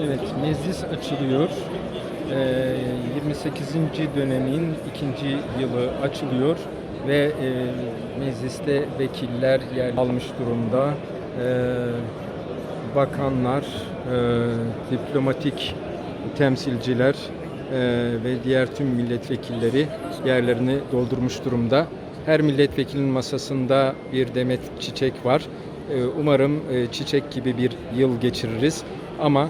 Evet, meclis açılıyor. Ee, 28. dönemin ikinci yılı açılıyor ve e, mecliste vekiller yer almış durumda. Ee, bakanlar, e, diplomatik temsilciler e, ve diğer tüm milletvekilleri yerlerini doldurmuş durumda. Her milletvekilinin masasında bir demet çiçek var. E, Umarım e, çiçek gibi bir yıl geçiririz. Ama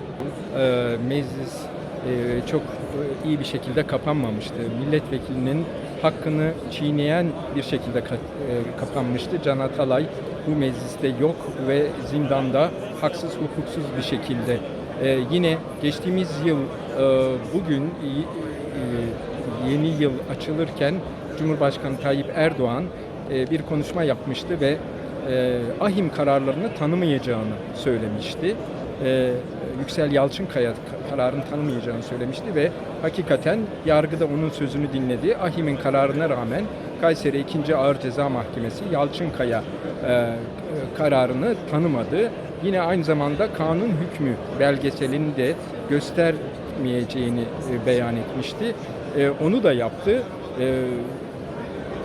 e, meclis e, çok e, iyi bir şekilde kapanmamıştı. Milletvekilinin hakkını çiğneyen bir şekilde ka- e, kapanmıştı. Can Atalay bu mecliste yok ve zindanda haksız hukuksuz bir şekilde. E, yine geçtiğimiz yıl e, bugün e, yeni yıl açılırken Cumhurbaşkanı Tayyip Erdoğan e, bir konuşma yapmıştı ve e, ahim kararlarını tanımayacağını söylemişti. E, Yüksel Yalçınkaya ka- kararını tanımayacağını söylemişti ve hakikaten yargıda onun sözünü dinledi. Ahim'in kararına rağmen Kayseri 2. Ağır Ceza Mahkemesi Yalçınkaya e, kararını tanımadı. Yine aynı zamanda kanun hükmü belgeselini de göstermeyeceğini e, beyan etmişti. E, onu da yaptı. E,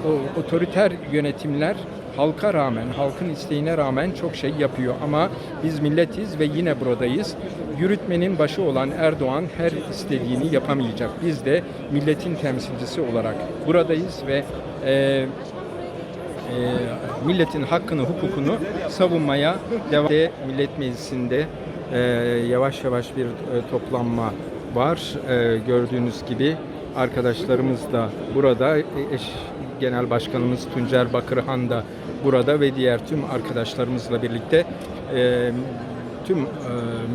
o otoriter yönetimler halka rağmen, halkın isteğine rağmen çok şey yapıyor ama biz milletiz ve yine buradayız. Yürütmenin başı olan Erdoğan her istediğini yapamayacak. Biz de milletin temsilcisi olarak buradayız ve e, e, milletin hakkını, hukukunu savunmaya devam de Millet Meclisi'nde e, yavaş yavaş bir e, toplanma var. E, gördüğünüz gibi arkadaşlarımız da burada. E, Eş Genel Başkanımız Tuncer Bakırhan da burada ve diğer tüm arkadaşlarımızla birlikte e, tüm e,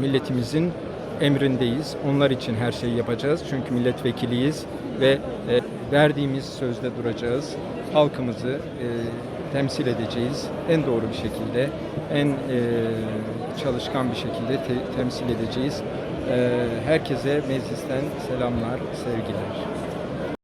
milletimizin emrindeyiz. Onlar için her şeyi yapacağız. Çünkü milletvekiliyiz ve e, verdiğimiz sözde duracağız. Halkımızı e, temsil edeceğiz. En doğru bir şekilde, en e, çalışkan bir şekilde te- temsil edeceğiz. E, herkese meclisten selamlar, sevgiler.